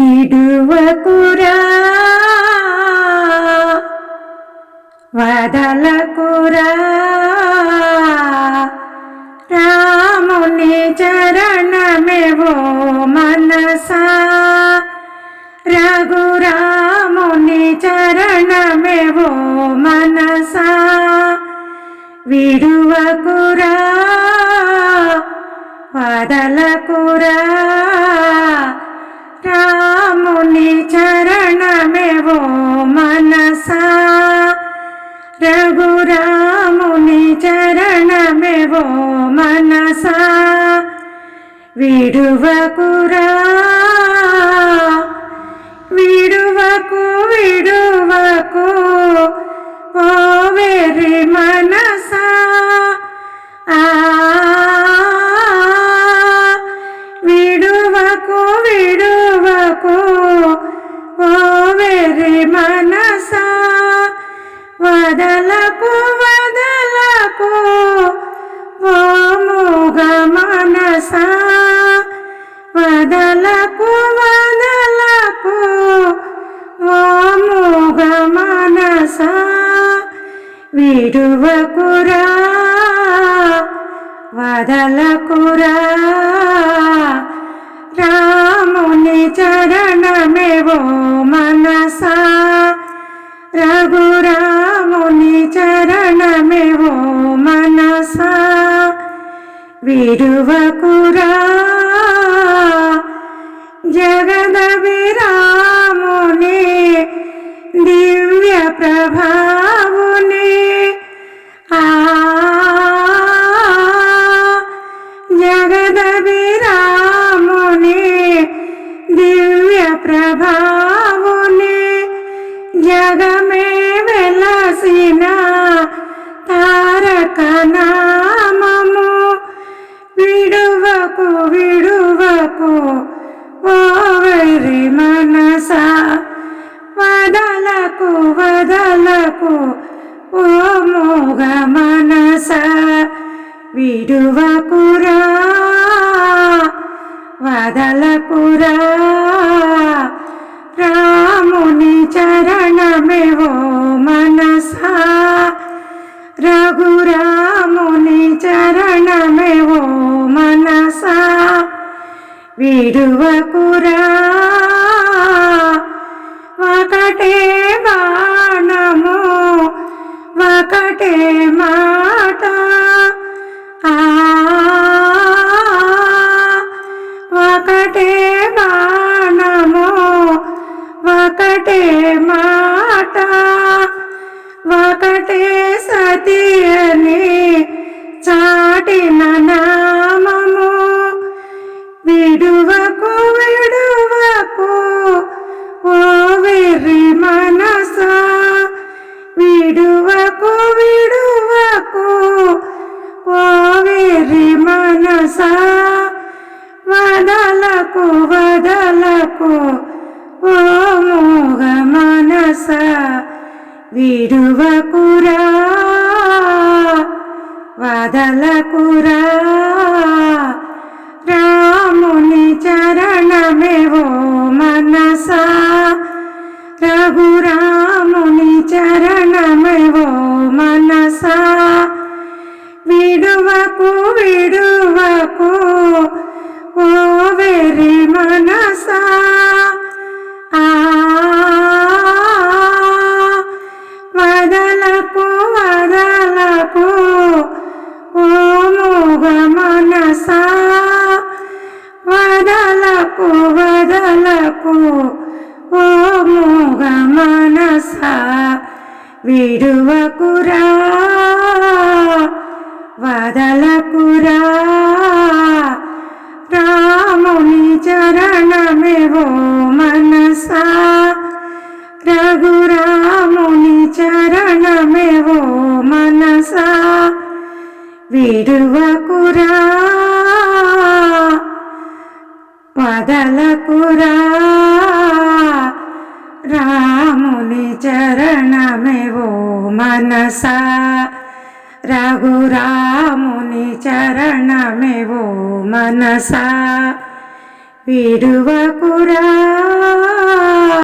విడువకురా. వదలకురా. రాముని చరణమేవో మనసా. రఘురాముని చరణమేవో మనసా. విడువకురా. వదలకురా. రాముని చరణమే ఓ మనసా? రఘురాముని చరణమే ఓ మనసా విడువకురా విడువకు విడువకు వదలకు వదలకు ఓ మూగ మనసా వదలకు వదలకు ఓ మూగ మనసా విడువకురా వదలకురా. రఘురాముని చరణమేవో మనసా. విడువకురా. జగద విరాముని దివ్య ప్రభావుని ఆ జగద విరాముని దివ్య ప్రభావుని జగమే వెలసిన విడువకు విడువకు ఓవరి మనస. వదలకు వదలకు ఓ మోగ మనస. విడువకురా వదలకురా రాముని చరణ విడువకురా ఒకటే బాణము ఒకటే మా ఆశ విడువకురా వదలకురా. రాముని చరణమేవో మనసా రఘురాముని చరణ వదలకు వదలకు ఓ మూగ మనసా వదలకు వదలకు ఓ మూగ మనసా విడువకురా వదలకురా. వదలకురా రాముని చరణమేవో మనసా. రఘురాముని చరణమేవో మనసా. విడువకురా